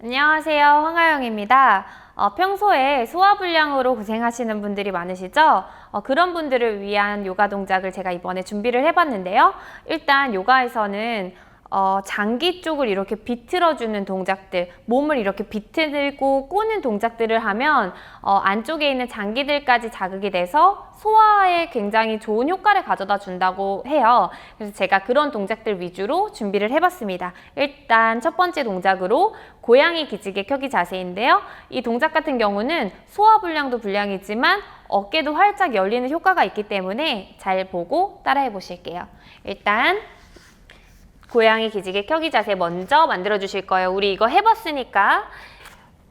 안녕하세요. 황하영입니다. 어, 평소에 소화불량으로 고생하시는 분들이 많으시죠? 어, 그런 분들을 위한 요가 동작을 제가 이번에 준비를 해봤는데요. 일단 요가에서는 어, 장기 쪽을 이렇게 비틀어주는 동작들, 몸을 이렇게 비틀고 꼬는 동작들을 하면 어, 안쪽에 있는 장기들까지 자극이 돼서 소화에 굉장히 좋은 효과를 가져다 준다고 해요. 그래서 제가 그런 동작들 위주로 준비를 해봤습니다. 일단 첫 번째 동작으로 고양이 기지개 켜기 자세인데요. 이 동작 같은 경우는 소화불량도 불량이지만 어깨도 활짝 열리는 효과가 있기 때문에 잘 보고 따라해 보실게요. 일단 고양이 기지개 켜기 자세 먼저 만들어 주실 거예요. 우리 이거 해봤으니까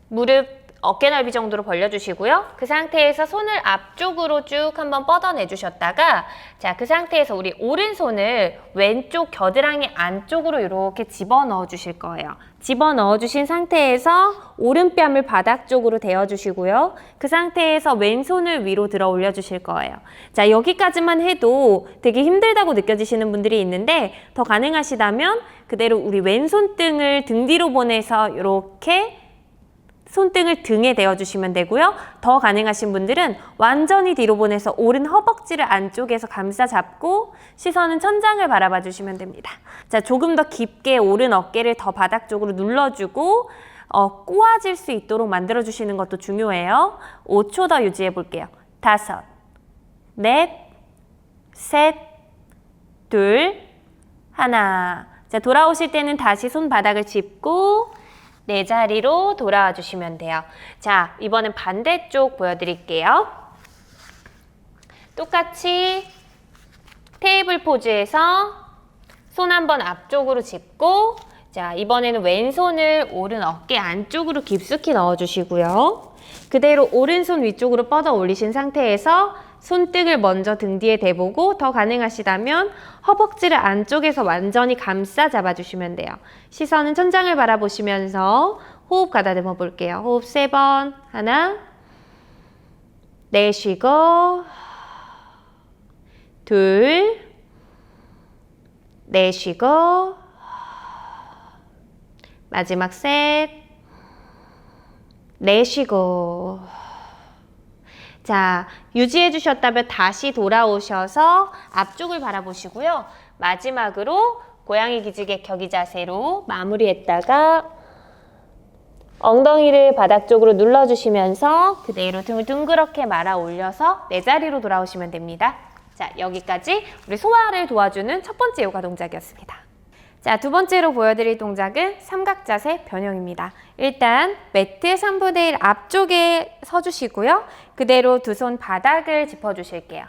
무릎 어깨 넓이 정도로 벌려주시고요. 그 상태에서 손을 앞쪽으로 쭉 한번 뻗어내 주셨다가 자, 그 상태에서 우리 오른손을 왼쪽 겨드랑이 안쪽으로 이렇게 집어넣어 주실 거예요. 집어넣어 주신 상태에서 오른뺨을 바닥 쪽으로 대어 주시고요. 그 상태에서 왼손을 위로 들어 올려 주실 거예요. 자, 여기까지만 해도 되게 힘들다고 느껴지시는 분들이 있는데 더 가능하시다면 그대로 우리 왼손등을 등 뒤로 보내서 이렇게 손등을 등에 대어주시면 되고요. 더 가능하신 분들은 완전히 뒤로 보내서 오른 허벅지를 안쪽에서 감싸 잡고 시선은 천장을 바라봐 주시면 됩니다. 자, 조금 더 깊게 오른 어깨를 더 바닥 쪽으로 눌러주고 어, 꼬아질 수 있도록 만들어 주시는 것도 중요해요. 5초 더 유지해 볼게요. 다섯, 넷, 셋, 둘, 하나. 자, 돌아오실 때는 다시 손바닥을 짚고 내 자리로 돌아와 주시면 돼요. 자, 이번엔 반대쪽 보여드릴게요. 똑같이 테이블 포즈에서 손 한번 앞쪽으로 짚고 자, 이번에는 왼손을 오른 어깨 안쪽으로 깊숙이 넣어주시고요. 그대로 오른손 위쪽으로 뻗어 올리신 상태에서 손등을 먼저 등 뒤에 대보고 더 가능하시다면 허벅지를 안쪽에서 완전히 감싸 잡아주시면 돼요. 시선은 천장을 바라보시면서 호흡 가다듬어 볼게요. 호흡 세 번. 하나. 내쉬고. 둘. 내쉬고. 마지막 셋. 내쉬고. 자, 유지해 주셨다면 다시 돌아오셔서 앞쪽을 바라보시고요. 마지막으로 고양이 기지개 격이 자세로 마무리했다가 엉덩이를 바닥 쪽으로 눌러주시면서 그대로 등을 둥그렇게 말아 올려서 내 자리로 돌아오시면 됩니다. 자, 여기까지 우리 소화를 도와주는 첫 번째 요가 동작이었습니다. 자, 두 번째로 보여드릴 동작은 삼각자세 변형입니다. 일단 매트 3분의 1 앞쪽에 서주시고요. 그대로 두 손 바닥을 짚어주실게요.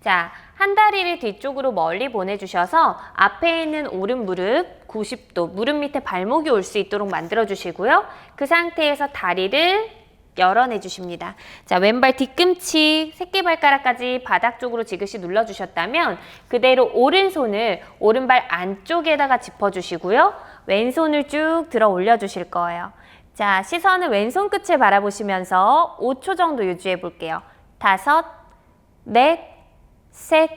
자, 한 다리를 뒤쪽으로 멀리 보내주셔서 앞에 있는 오른 무릎 90도, 무릎 밑에 발목이 올 수 있도록 만들어주시고요. 그 상태에서 다리를 열어내 주십니다. 자, 왼발 뒤꿈치, 새끼발가락까지 바닥 쪽으로 지그시 눌러 주셨다면 그대로 오른손을 오른발 안쪽에다가 짚어 주시고요. 왼손을 쭉 들어 올려 주실 거예요. 자, 시선을 왼손 끝을 바라보시면서 5초 정도 유지해 볼게요. 다섯, 넷, 셋,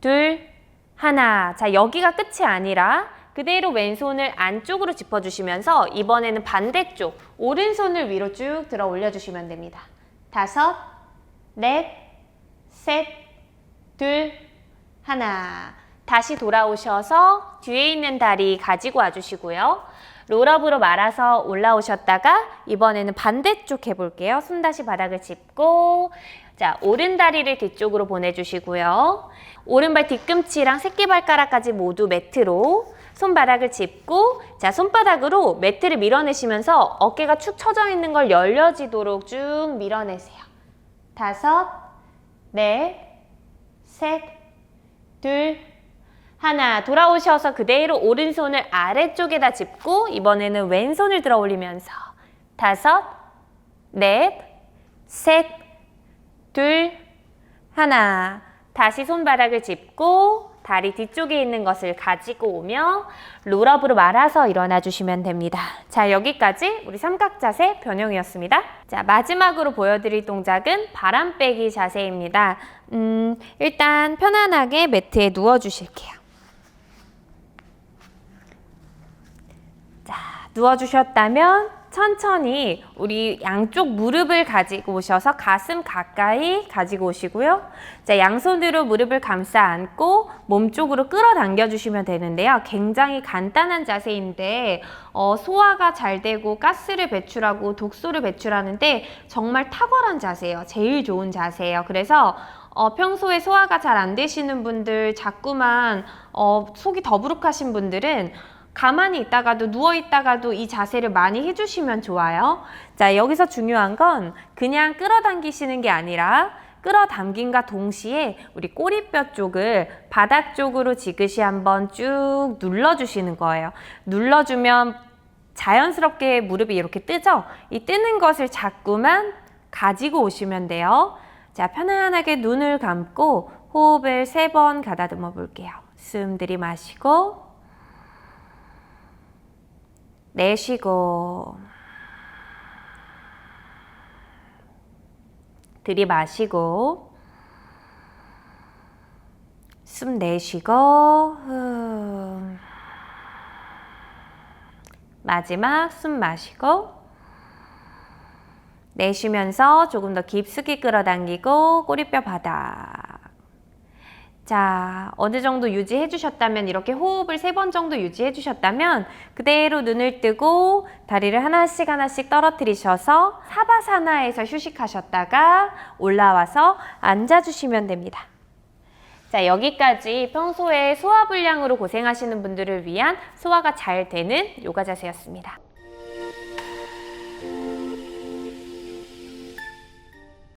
둘, 하나. 자, 여기가 끝이 아니라 그대로 왼손을 안쪽으로 짚어주시면서 이번에는 반대쪽 오른손을 위로 쭉 들어 올려주시면 됩니다. 다섯, 넷, 셋, 둘, 하나. 다시 돌아오셔서 뒤에 있는 다리 가지고 와주시고요. 롤업으로 말아서 올라오셨다가 이번에는 반대쪽 해볼게요. 손 다시 바닥을 짚고 자 오른 다리를 뒤쪽으로 보내주시고요. 오른발 뒤꿈치랑 새끼발가락까지 모두 매트로 손바닥을 짚고 자 손바닥으로 매트를 밀어내시면서 어깨가 축 처져 있는 걸 열려지도록 쭉 밀어내세요. 다섯, 넷, 셋, 둘, 하나. 돌아오셔서 그대로 오른손을 아래쪽에다 짚고 이번에는 왼손을 들어 올리면서. 다섯, 넷, 셋, 둘, 하나. 다시 손바닥을 짚고 다리 뒤쪽에 있는 것을 가지고 오며 롤업으로 말아서 일어나 주시면 됩니다. 자, 여기까지 우리 삼각 자세 변형이었습니다. 자, 마지막으로 보여드릴 동작은 바람 빼기 자세입니다. 음, 일단 편안하게 매트에 누워 주실게요. 자, 누워 주셨다면 천천히 우리 양쪽 무릎을 가지고 오셔서 가슴 가까이 가지고 오시고요. 자, 양손으로 무릎을 감싸 안고 몸 쪽으로 끌어당겨 주시면 되는데요. 굉장히 간단한 자세인데 어, 소화가 잘 되고 가스를 배출하고 독소를 배출하는데 정말 탁월한 자세예요. 제일 좋은 자세예요. 그래서 어, 평소에 소화가 잘 안 되시는 분들, 자꾸만 어, 속이 더부룩하신 분들은 가만히 있다가도 누워 있다가도 이 자세를 많이 해주시면 좋아요. 자, 여기서 중요한 건 그냥 끌어당기시는 게 아니라 끌어당김과 동시에 우리 꼬리뼈 쪽을 바닥 쪽으로 지그시 한번 쭉 눌러주시는 거예요. 눌러주면 자연스럽게 무릎이 이렇게 뜨죠? 이 뜨는 것을 자꾸만 가지고 오시면 돼요. 자, 편안하게 눈을 감고 호흡을 세 번 가다듬어 볼게요. 숨 들이마시고 내쉬고 들이마시고 숨 내쉬고 후. 마지막 숨 마시고 내쉬면서 조금 더 깊숙이 끌어당기고 꼬리뼈 바닥 자, 어느 정도 유지해 주셨다면 이렇게 호흡을 세 번 정도 유지해 주셨다면 그대로 눈을 뜨고 다리를 하나씩 하나씩 떨어뜨리셔서 사바사나에서 휴식하셨다가 올라와서 앉아 주시면 됩니다. 자, 여기까지 평소에 소화 불량으로 고생하시는 분들을 위한 소화가 잘 되는 요가 자세였습니다.